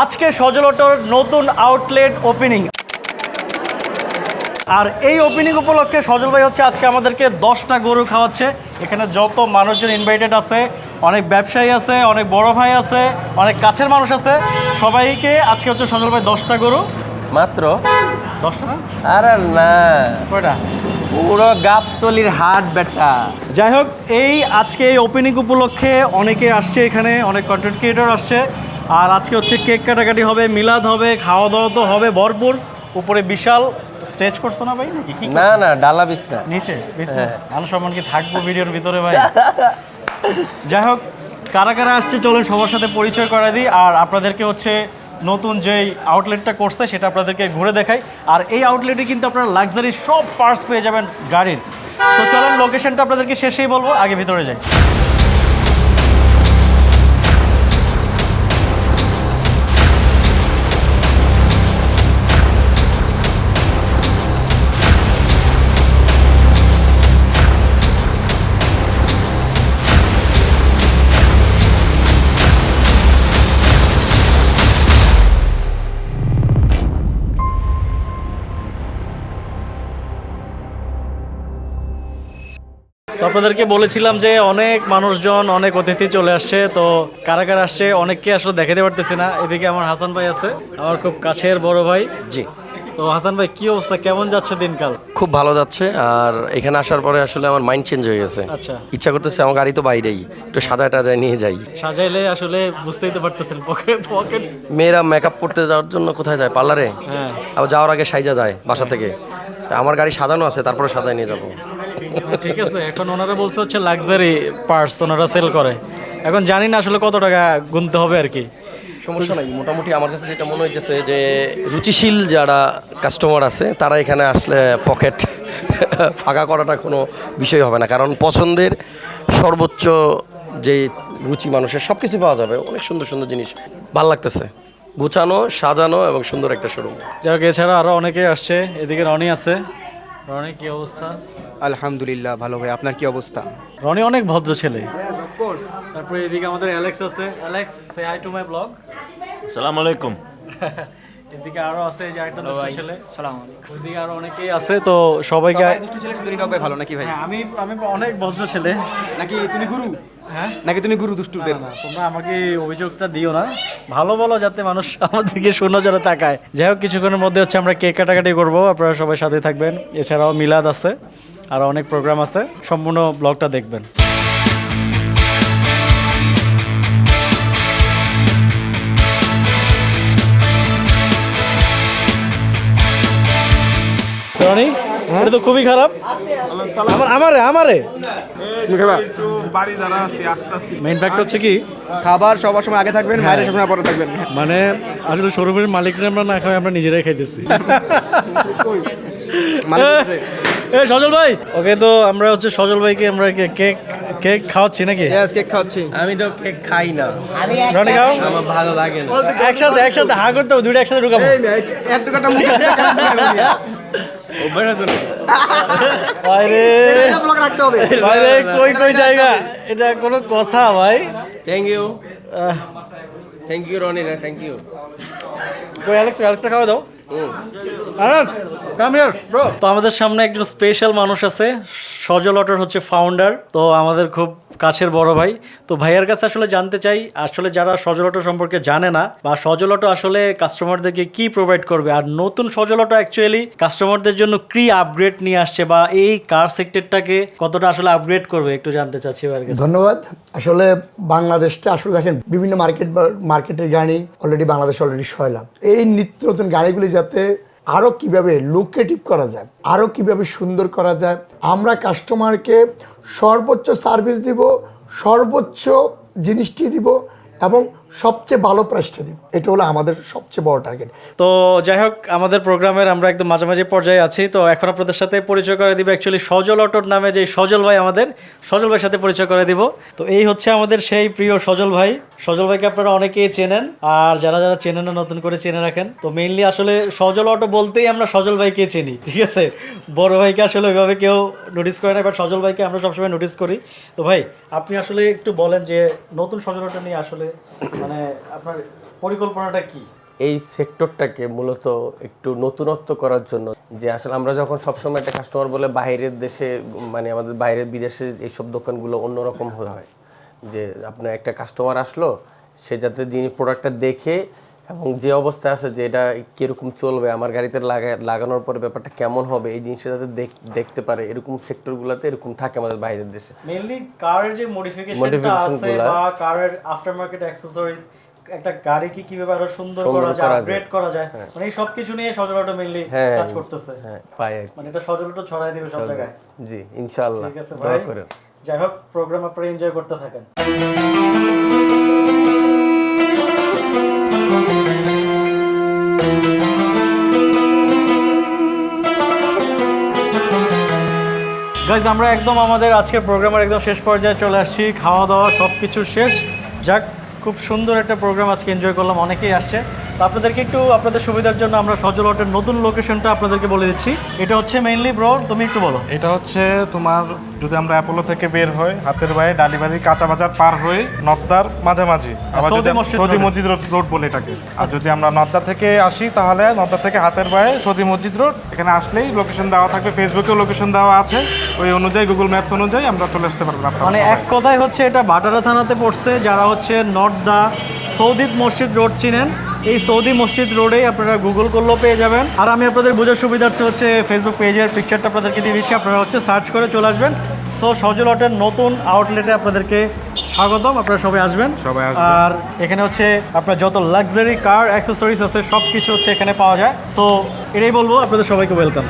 আজকে সজল অটোর নতুন আউটলেট ওপেনিং। আর এই ওপেনিং উপলক্ষে সজল ভাই হচ্ছে আজকে আমাদেরকে দশটা গরু খাওয়াচ্ছে। এখানে যত মানুষজন ইনভাইটেড আছে অনেক ব্যবসায়ী আছে অনেক বড় ভাই আছে অনেক কাছের মানুষ আছে সবাইকে আজকে হচ্ছে সজল ভাই দশটা গরু। মাত্র? দশটা না? আরে না। কয়টা? পুরো গাবতলির হাট বেটা। যাই হোক এই আজকে এই ওপেনিং উপলক্ষে অনেকে আসছে এখানে অনেক কন্টেন্ট ক্রিয়েটর আসছে। আর আজকে হচ্ছে কেক কাটাকাটি হবে মিলাদ হবে খাওয়া দাওয়া তো হবে ভরপুর। উপরে বিশাল স্টেজ করছ না ভাই নাকি? কি না না ডালা বিছনা। নিচে বিছনা? মানুষ সম্মান কি থাকব ভিডিওর ভিতরে ভাই? যাই হোক কারা কারা আসছে চলুন সবার সাথে পরিচয় করে দিই। আর আপনাদেরকে হচ্ছে নতুন যেই আউটলেটটা করছে সেটা আপনাদেরকে ঘুরে দেখাই। আর এই আউটলেটে কিন্তু আপনারা লাক্সারি সব পার্টস পেয়ে যাবেন গাড়ির। তো চলেন লোকেশনটা আপনাদেরকে শেষেই বলব আগে ভিতরে যাই। তো আপনাদেরকে বলেছিলাম যে অনেক মানুষজন অনেক অতিথি চলে আসছে তো কারা কারা আসছে অনেককে আসলে দেখাতে পারতেছি না। এদিকে আমার হাসান ভাই আছে আমার খুব কাছের বড় ভাই। জি। তো হাসান ভাই কি অবস্থা? কেমন যাচ্ছে দিনকাল? খুব ভালো যাচ্ছে আর এখানে আসার পরে আসলে আমার মাইন্ড চেঞ্জ হয়ে গেছে। আচ্ছা। ইচ্ছা করতেছে আমার গাড়ি তো বাইরেই একটু সাজায় টাজায় নিয়ে যাই। সাজাইলে আসলে বুঝতেই তো পারতেছেন পকেট পকেট মেয়েরা মেকআপ করতে যাওয়ার জন্য কোথায় যায়? পার্লারে? হ্যাঁ। আবার যাওয়ার আগে সাইজা যায় বাসা থেকে। আমার গাড়ি সাজানো আছে তারপরে সাজায় নিয়ে যাব। ঠিক আছে এখন ওনারা বলছে হচ্ছে লাক্সারি পার্টস ওনারা সেল করে। এখন জানি না আসলে কত টাকা গুনতে হবে আর কি। সমস্যা নাই মোটামুটি আমার কাছে যেটা মনে হইতেছে যে রুচিশীল যারা কাস্টমার আছে তারা এখানে আসলে পকেট ফাঁকা করাটা কোনো বিষয় হবে না। কারণ পছন্দের সর্বোচ্চ যে রুচি মানুষের সব কিছু পাওয়া যাবে অনেক সুন্দর সুন্দর জিনিস ভালো লাগতেছে। গুছানো সাজানো এবং সুন্দর একটা শোরুম যাই হোক এছাড়া আরও অনেকেই আসছে এদিকে রনি আছে। রনি কি অবস্থা? আলহামদুলিল্লাহ ভালো ভাই। আপনার কি অবস্থা? রনি অনেক ভদ্র ছেলে। তারপরে এদিকে আমাদের অ্যালেক্স আছে। অ্যালেক্স সে হাই টু মাই ব্লগ সালাম আলাইকুম। এদিকে আরও আছে যে একটা দুষ্ট ছেলে। সালাম ওইদিকে আরও অনেকেই আছে তো সবাইকে দুষ্ট ছেলে কিন্তু ভাই ভালো নাকি ভাই? হ্যাঁ আমি আমি অনেক ভদ্র ছেলে। নাকি তুমি গুরু? হ্যাঁ? নাকি তুমি গুরু দুষ্টুদের? না, তোমরা আমাকে অভিযোগটা দিও না। ভালো বলো যাতে মানুষ আমার দিকে শূন্য যারা তাকায়। যাই হোক কিছুক্ষণের মধ্যে হচ্ছে আমরা কেক কাটাকাটি করব। আপনারা সবাই সাথে থাকবেন। এছাড়াও মিলাদ আছে আর অনেক প্রোগ্রাম আছে। সম্পূর্ণ ব্লগটা দেখবেন। এটা তো খুবই খারাপ। আমার আমারে আমারে। মেইন ফ্যাক্ট হচ্ছে কি খাবার সবার সময় আগে থাকবেন মায়ের সময় পরে থাকবেন। মানে আসলে শোরুমের মালিকরা আমরা না খাই আমরা নিজেরাই খাইতেছি। মালিক এ, সজল ভাই। ওকে তো আমরা হচ্ছে সজল ভাইকে আমরা কে- কেক কেক খাওয়াচ্ছি নাকি? "Yes, কেক খাওয়াচ্ছি। আমি তো কেক খাই না। রনি খাও। আমার ভালো লাগে না। একসাথে একসাথে হা করতে দুইটা একসাথে ঢুকাবো। এই এক টুকাটা মুখ আছে, এক আছে। ভাই রে। এটা ব্লক রাখতে হবে। ভাই রে কই কই জায়গা? এটা কোনো কথা ভাই। Thank you thank you Rony thank you কই অ্যালেক্স অ্যালেক্সটা খাওয়া দাও। তো আমাদের সামনে একজন স্পেশাল মানুষ আছে সজল অটোর হচ্ছে ফাউন্ডার তো আমাদের খুব কাছের বড় ভাই। তো ভাইয়ের কাছে আসলে জানতে চাই, আসলে যারা সজল অটো সম্পর্কে জানে না বা সজল অটো আসলে কাস্টমারদেরকে কি প্রোভাইড করবে আর নতুন সজল অটো অ্যাকচুয়ালি কাস্টমারদের জন্য কি আপগ্রেড নিয়ে আসছে বা এই কার সেক্টরটাকে কতটা আসলে আপগ্রেড করবে একটু জানতে চাচ্ছি ভাইয়ের কাছে। ধন্যবাদ। আসলে বাংলাদেশটা আসলে দেখেন, বিভিন্ন মার্কেট মার্কেটের গাড়ি অলরেডি বাংলাদেশ অলরেডি সয়লাভ এই নিত্য নতুন গাড়িগুলি যাতে আরও কীভাবে লোকেটিভ করা যায় আরও কীভাবে সুন্দর করা যায়, আমরা কাস্টমারকে সর্বোচ্চ সার্ভিস দিব, সর্বোচ্চ জিনিসটি দিব এবং সবচেয়ে ভালো প্রাইসটা দিব। এটা হলো আমাদের সবচেয়ে বড় টার্গেট তো যাই হোক, আমাদের প্রোগ্রামের আমরা একদম মাঝামাঝি পর্যায়ে আছি। তো এখন আপনাদের সাথে পরিচয় করে দিব অ্যাকচুয়ালি সজল অটোর নামে যে সজল ভাই আমাদের, সজল ভাইয়ের সাথে পরিচয় করে দিব। তো এই হচ্ছে আমাদের সেই প্রিয় সজল ভাই। সজল ভাইকে আপনারা অনেকেই চেনেন, আর যারা যারা চেনেন না, নতুন করে চেনে রাখেন। তো মেইনলি আসলে সজল অটো বলতেই আমরা সজল ভাইকে চিনি, ঠিক আছে? বড় ভাইকে আসলে ওইভাবে কেউ নোটিস করে না বাট সজল ভাইকে আমরা সবসময় নোটিস করি। তো ভাই, আপনি আসলে একটু বলেন যে নতুন সজল অটো নিয়ে আসলে মানে আপনার পরিকল্পনাটা কি? এই সেক্টরটাকে মূলত একটু নতুনত্ব করার জন্য, যে আসলে আমরা যখন সবসময় একটা কাস্টমার বলে বাইরের দেশে মানে আমাদের বাইরের বিদেশে এইসব দোকানগুলো অন্যরকম হয়, যে আপনার একটা কাস্টমার আসলো, সে যাতে যিনি প্রোডাক্টটা দেখে এবং যে অবস্থায় আছে যে এটা কীরকম চলবে আমার গাড়িতে লাগা লাগানোর পরে ব্যাপারটা কেমন হবে এই জিনিসটা যাতে দেখতে পারে এরকম সেক্টরগুলোতে এরকম থাকে আমাদের বাইরের দেশে। মেইনলি কারের যে মডিফিকেশনটা আছে বা কারের আফটার মার্কেট অ্যাক্সেসরিজ একটা গাড়িকে কীভাবে আরও সুন্দর করা যায় আপগ্রেড করা যায় মানে এই সবকিছু নিয়ে সজলটা মেইনলি হ্যাঁ। কাজ করতেছে। হ্যাঁ। মানে এটা সজলটা ছড়াই দিবে সব জায়গায়। জি ইনশাআল্লাহ ঠিক আছে ভাই। যাই হোক প্রোগ্রাম আপনারা এনজয় করতে থাকেন। গাইজ আমরা একদম আমাদের আজকের প্রোগ্রামের একদম শেষ পর্যায়ে চলে আসছি। খাওয়া দাওয়া সব কিছু শেষ। যাক, খুব সুন্দর একটা প্রোগ্রাম আজকে এনজয় করলাম। অনেকেই আসছে। আপনাদেরকে একটু আপনাদের সুবিধার জন্য আমরা সজলটের নতুন লোকেশনটা আপনাদেরকে বলে দিচ্ছি। এটা হচ্ছে মেইনলি ব্রো তুমি একটু বলো। এটা হচ্ছে তোমার যদি আমরা অ্যাপোলো থেকে বের হই হাতের বাইরে ডালিবাড়ি কাঁচা বাজার পার হয়ে নদ্দার মাঝামাঝি। আবার সৌদি যদি মসজিদ সৌদি মসজিদ রোড বলে এটাকে। আর যদি আমরা নদ্দা থেকে আসি তাহলে নদ্দা থেকে হাতের বাইরে সৌদি মসজিদ রোড এখানে আসলেই লোকেশন দেওয়া থাকবে ফেসবুকেও লোকেশন দেওয়া আছে। ওই অনুযায়ী গুগল ম্যাপস অনুযায়ী আমরা চলে আসতে পারব মানে এক কথায় হচ্ছে এটা ভাটারা থানাতে পড়ছে যারা হচ্ছে নর্থ দা সৌদি মসজিদ রোড চিনেন। এই সৌদি মসজিদ রোডে আপনারা গুগল করলেও পেয়ে যাবেন। আর আমি আপনাদের বোঝার সুবিধার্থে হচ্ছে ফেসবুক পেজের পিকচারটা আপনাদেরকে দিয়ে দিচ্ছি। আপনারা হচ্ছে সার্চ করে চলে আসবেন। সো সজল অটের নতুন আউটলেটে আপনাদেরকে স্বাগতম। আপনারা সবাই আসবেন। সবাই আর এখানে হচ্ছে আপনার যত লাক্সারি কার অ্যাক্সেসরিজ আছে সব কিছু হচ্ছে এখানে পাওয়া যায়। সো এটাই বলব আপনাদের সবাইকে ওয়েলকাম